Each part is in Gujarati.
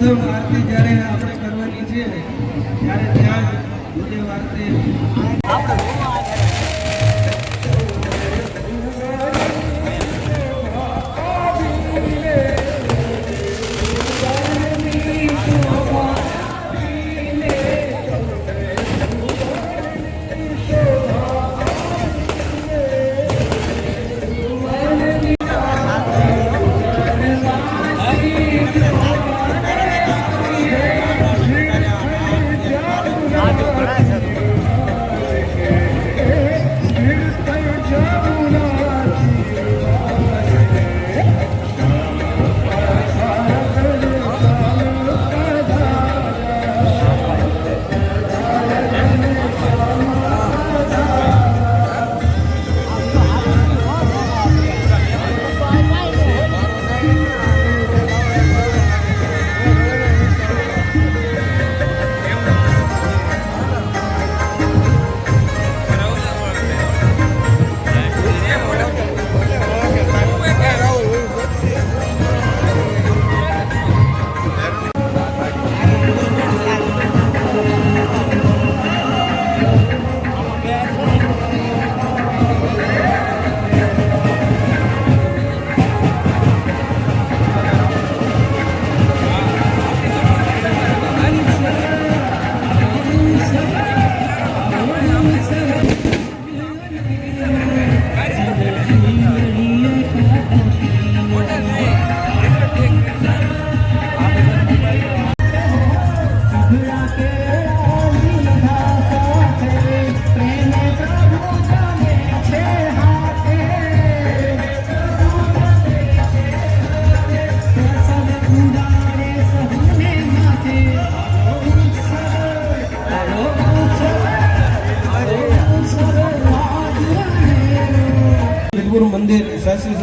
સૌપ્રથમ આરતી જ્યારે આપણે કરવાની છે ત્યારે ત્યાં જ આરતી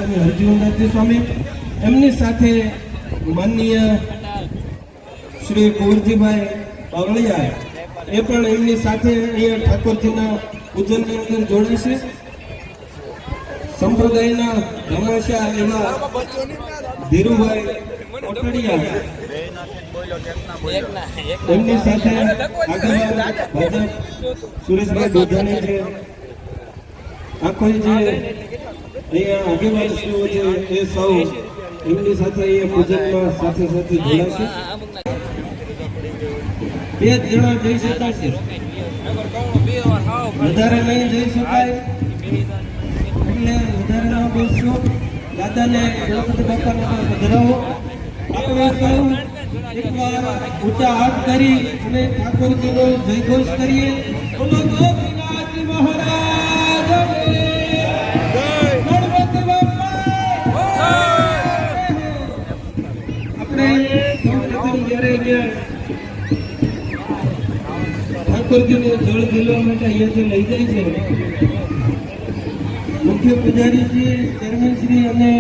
સ્વામી હરજીવનદાસજી સ્વામી, એમની સાથે માનનીય શ્રી કુંવરજીભાઈ બાવળિયા એ પણ એમની સાથે અહીંયા ઠાકોરજીના પૂજનની અંદર જોડાશે સંપ્રદાયના ધમાશા એવા ધીરુભાઈ કોટડિયા, એમની સાથે સુરેશભાઈ દોધાણી છે આખો જે અહીંયા આગેવાનશ્રીઓ છે, એ સૌ એમની સાથે અહીંયા પૂજનમાં સાથે સાથે જોડાશે. બે જણા જઈ શકાશે વધારે નહીં જઈ શકાય. એટલે વધારે ના બોલશો. દાદાને ગણપતિ બાપાને વધારાવો. આપણે સૌ એકવાર ઊંચા હાથ કરી અને ઠાકોરજીનો જયઘોષ કરીએ. બોલો માટે અહીંયાથી લઈ જાય છે. મુખ્ય પૂજારી શ્રી ચેરમેન શ્રી અને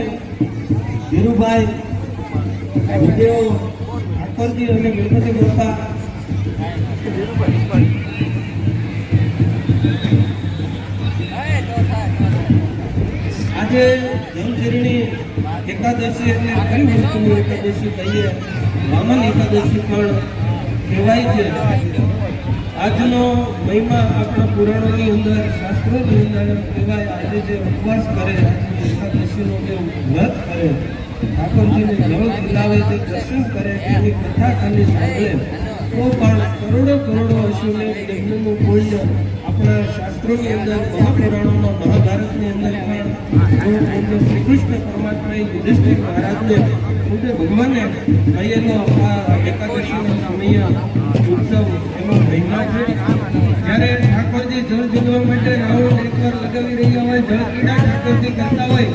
ધીરુભાઈ ગુરુદેવ ઠાકોરજી અને ગણપતિ બાપા. આજે જમઝેરણી એકાદશી એટલે કઈ વસ્તુની એકાદશી કહીએ. વામન એકાદશી પણ કહેવાય છે. આજનો મહિમા આપણા પુરાણોની અંદર, શાસ્ત્રોની અંદર કહેવાય, આજે જે ઉપવાસ કરે, એકાદશીનો જે વ્રત કરે, ઠાકોરજીને જળ ખીલાવે છે દર્શન કરે, એની કથા ખાલી સાંભળે, તો પણ કરોડો કરોડો અશુને યજ્ઞનું પુણ્ય આપણા શાસ્ત્રોની અંદર મહાપુરાણોમાં મહાભારતની યુધિષ્ઠિર સમય હોય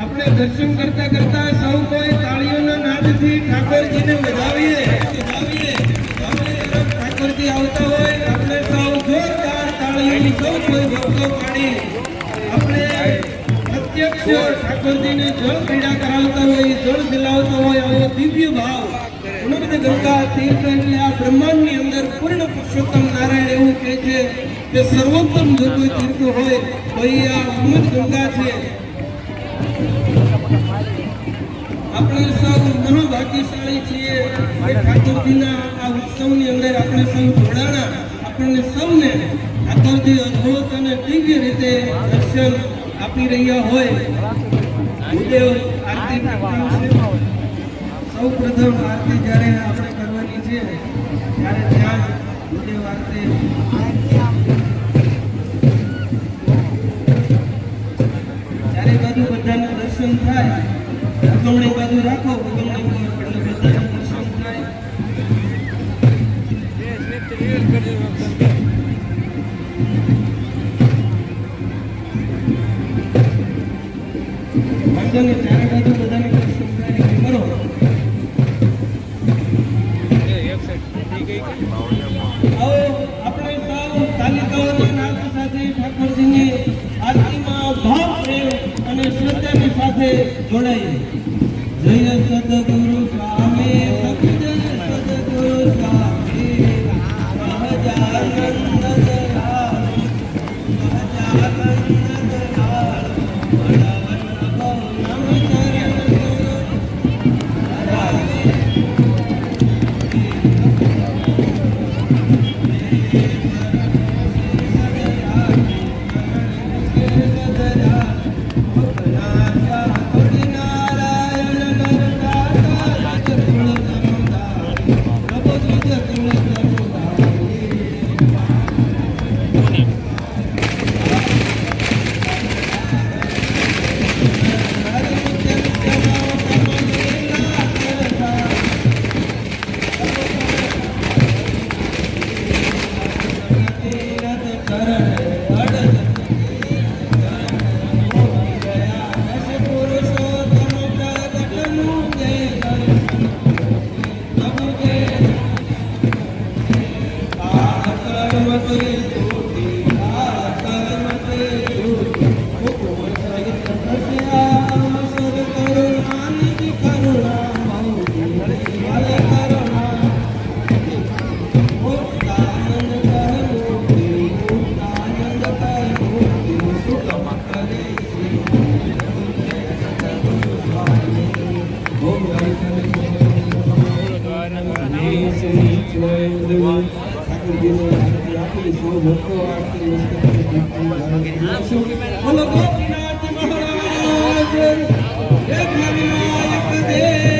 આપણે દર્શન કરતા કરતા સૌ કોઈ તાળીઓના નાદથી ઠાકોરજીને વધાવીએ વધાવીએ ઠાકોરજી આવતા હોય, આપણે સૌ જોરદાર ભક્તો પ્રત્યક્ષ ઠાકોરજીને જળ ક્રીડા કરાવતા હોય, જળ દિલાવતા હોય આવો દિવ્ય ભાવ. ઉણપદ ગંગા તીર્થ એટલે આ બ્રહ્માંડની અંદર પૂર્ણ પુરુષોત્તમ નારાયણ એવું કહે છે કે સર્વોત્તમ જો કોઈ તીર્થ હોય, તો એ આ અમૃત ગંગા છે. આપણે સૌ મહાભાગ્યશાળી છીએ કે ઠાકોરજીના આ ઉત્સવની અંદર આપણે સૌ જોડાણા. આપણને સૌને ઠાકોરજી અદ્ભુત અને દિવ્ય રીતે દર્શન આપી રહ્યા હોય સૌ પ્રથમ આરતી જ્યારે આપણે કરવાની છે, ત્યારે ત્યાં જ ભૂદેવ આરતી ચારે બાજુ બધાને દર્શન થાય ઉગમણી બાજુ રાખો ઉગમણી નહીં ચારે બાજુ બધાને કરો. આવો આપણે સૌ તાલિકાઓના નાદ સાથે ઠાકોરજીની આરતીમાં ભાવ પ્રેમ અને શ્રદ્ધાની સાથે જોડાઈએ. બોલો ગોપીનાથ મહારાજ જય વિનાયક દેવ